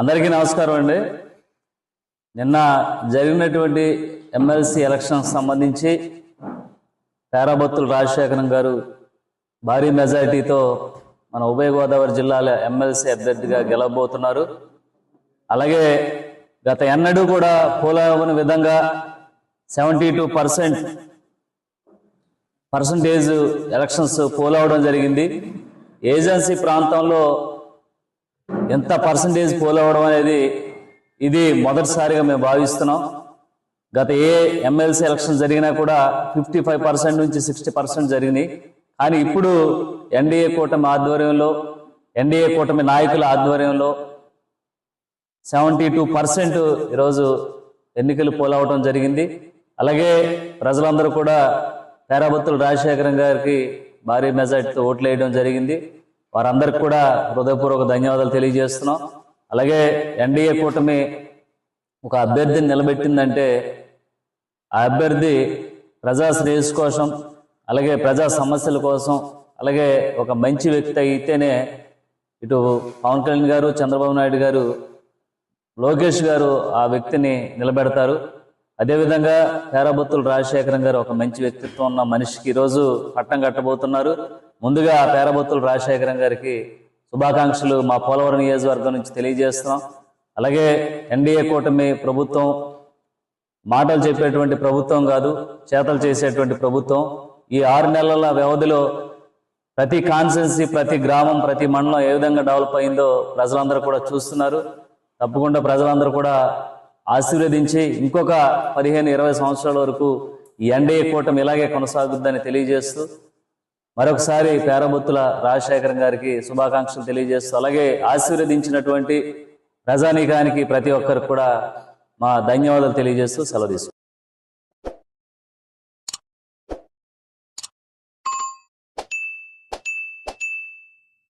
అందరికీ నమస్కారం అండి. నిన్న జరిగినటువంటి ఎమ్మెల్సీ ఎలక్షన్ సంబంధించి పేరాబత్తుల రాజశేఖరం గారు భారీ మెజారిటీతో మన ఉభయ గోదావరి జిల్లాల ఎమ్మెల్సీ అభ్యర్థిగా గెలవబోతున్నారు. అలాగే గత ఎన్నడూ కూడా పోలవని విధంగా seventy two percent percentage elections పోలవడం జరిగింది. ఏజెన్సీ ప్రాంతంలో ఎంత పర్సంటేజ్ పోల్ అవ్వడం అనేది ఇది మొదటిసారిగా మేము భావిస్తున్నాం. గత ఏ ఎమ్మెల్సీ ఎలక్షన్ జరిగినా కూడా ఫిఫ్టీ ఫైవ్ పర్సెంట్ నుంచి సిక్స్టీ పర్సెంట్ జరిగినాయి. కానీ ఇప్పుడు ఎన్డీఏ కూటమి ఆధ్వర్యంలో ఎన్డీఏ కూటమి నాయకుల ఆధ్వర్యంలో సెవెంటీ టూ పర్సెంట్ ఈరోజు ఎన్నికలు పోలవటం జరిగింది. అలాగే ప్రజలందరూ కూడా పేరాబత్తుల రాజశేఖరం గారికి భారీ మెజార్టీతో ఓట్లు వేయడం జరిగింది. వారందరికి కూడా హృదయపూర్వక ధన్యవాదాలు తెలియజేస్తున్నాం. అలాగే ఎన్డీఏ కూటమి ఒక అభ్యర్థిని నిలబెట్టిందంటే ఆ అభ్యర్థి ప్రజా శ్రేయస్ కోసం అలాగే ప్రజా సమస్యల కోసం అలాగే ఒక మంచి వ్యక్తి అయితేనే ఇటు పవన్ కళ్యాణ్ గారు చంద్రబాబు నాయుడు గారు లోకేష్ గారు ఆ వ్యక్తిని నిలబెడతారు. అదేవిధంగా పేరాబత్తులు రాజశేఖరం గారు ఒక మంచి వ్యక్తిత్వం ఉన్న మనిషికి ఈరోజు పట్టం కట్టబోతున్నారు. ముందుగా పేరబొత్తులు రాజశేఖరం గారికి శుభాకాంక్షలు మా పోలవరం నియోజకవర్గం నుంచి తెలియజేస్తున్నాం. అలాగే ఎన్డీఏ కూటమి ప్రభుత్వం మాటలు చెప్పేటువంటి ప్రభుత్వం కాదు చేతలు చేసేటువంటి ప్రభుత్వం. ఈ ఆరు నెలల వ్యవధిలో ప్రతి కాన్స్టెన్సీ ప్రతి గ్రామం ప్రతి మండలం ఏ విధంగా డెవలప్ అయిందో ప్రజలందరూ కూడా చూస్తున్నారు. తప్పకుండా ప్రజలందరూ కూడా ఆశీర్వదించి ఇంకొక పదిహేను ఇరవై సంవత్సరాల వరకు ఈ ఎన్డీఏ కూటమి ఇలాగే కొనసాగుద్దని తెలియజేస్తూ మరొకసారి పేరబొత్తుల రాజశేఖరం గారికి శుభాకాంక్షలు తెలియజేస్తూ అలాగే ఆశీర్వదించినటువంటి ప్రజానీకానికి ప్రతి ఒక్కరికి కూడా మా ధన్యవాదాలు తెలియజేస్తూ సెలవు